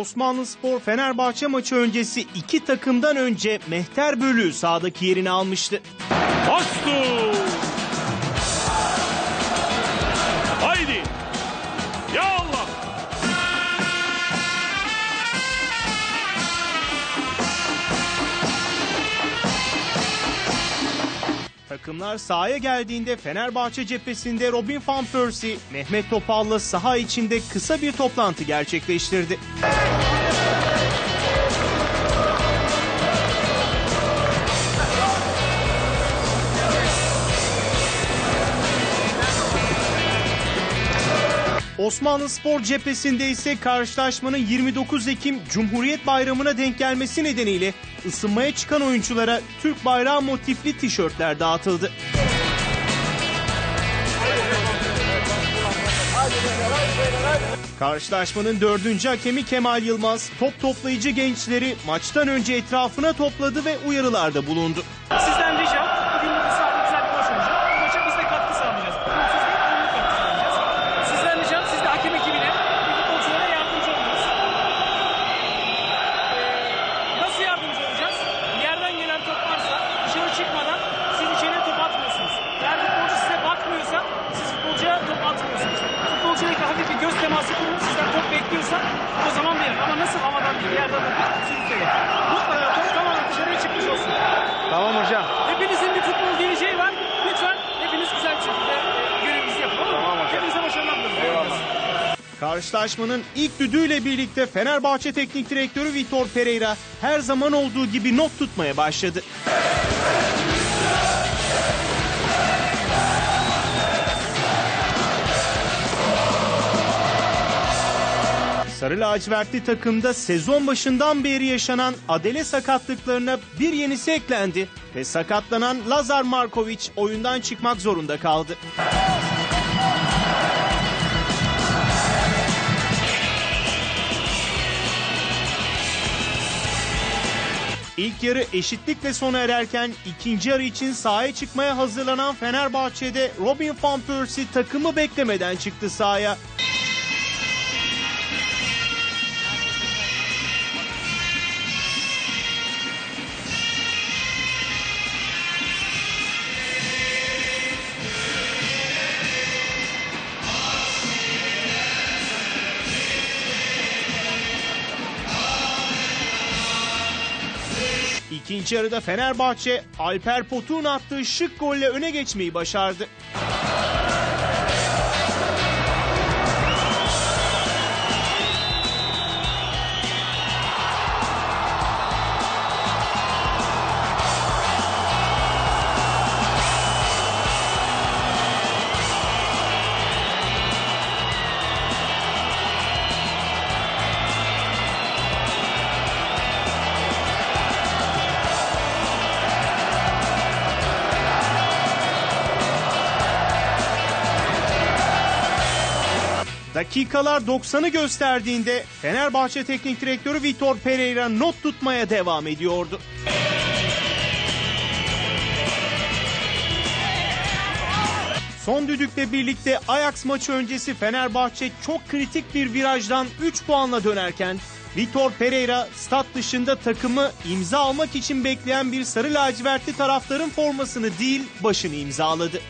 Osmanlı Spor Fenerbahçe maçı öncesi iki takımdan önce Mehter Bölü sahadaki yerini almıştı. Bastı. Haydi. Ya Allah. Takımlar sahaya geldiğinde Fenerbahçe cephesinde Robin van Persie, Mehmet Topal'la saha içinde kısa bir toplantı gerçekleştirdi. Osmanlı Spor cephesinde ise karşılaşmanın 29 Ekim Cumhuriyet Bayramı'na denk gelmesi nedeniyle ısınmaya çıkan oyunculara Türk bayrağı motifli tişörtler dağıtıldı. Karşılaşmanın dördüncü hakemi Kemal Yılmaz, top toplayıcı gençleri maçtan önce etrafına topladı ve uyarılarda bulundu. Sizden ricam Futbolcuyla hafif bir göz teması kurun. Sizden top bekliyorsa o zaman verin. Ama nasıl havadan bir yerden bakıp sürükleyin. Mutlaka top tamamen dışarıya çıkmış olsun. Hepinizin bir futbol geleceği var. Lütfen hepiniz güzel bir şekilde e, görevinizi yapın. Olur mu? Hepinize başarılar diliyorum. Eyvallah. Karşılaşmanın ilk düdüğüyle birlikte Fenerbahçe Teknik Direktörü Vitor Pereira her zaman olduğu gibi not tutmaya başladı. Sarı lacivertli takımda sezon başından beri yaşanan adele sakatlıklarına bir yenisi eklendi ve sakatlanan Lazar Markovic oyundan çıkmak zorunda kaldı. İlk yarı eşitlikle sona ererken ikinci yarı için sahaya çıkmaya hazırlanan Fenerbahçe'de Robin van Persie takımı beklemeden çıktı sahaya. İkinci yarıda Fenerbahçe Alper Potuk'un attığı şık golle öne geçmeyi başardı. Dakikalar 90'ı gösterdiğinde Fenerbahçe Teknik Direktörü Vitor Pereira not tutmaya devam ediyordu. Son düdükle birlikte Ajax maçı öncesi Fenerbahçe çok kritik bir virajdan 3 puanla dönerken Vitor Pereira stat dışında takımı imza almak için bekleyen bir sarı lacivertli taraftarın formasını değil başını imzaladı.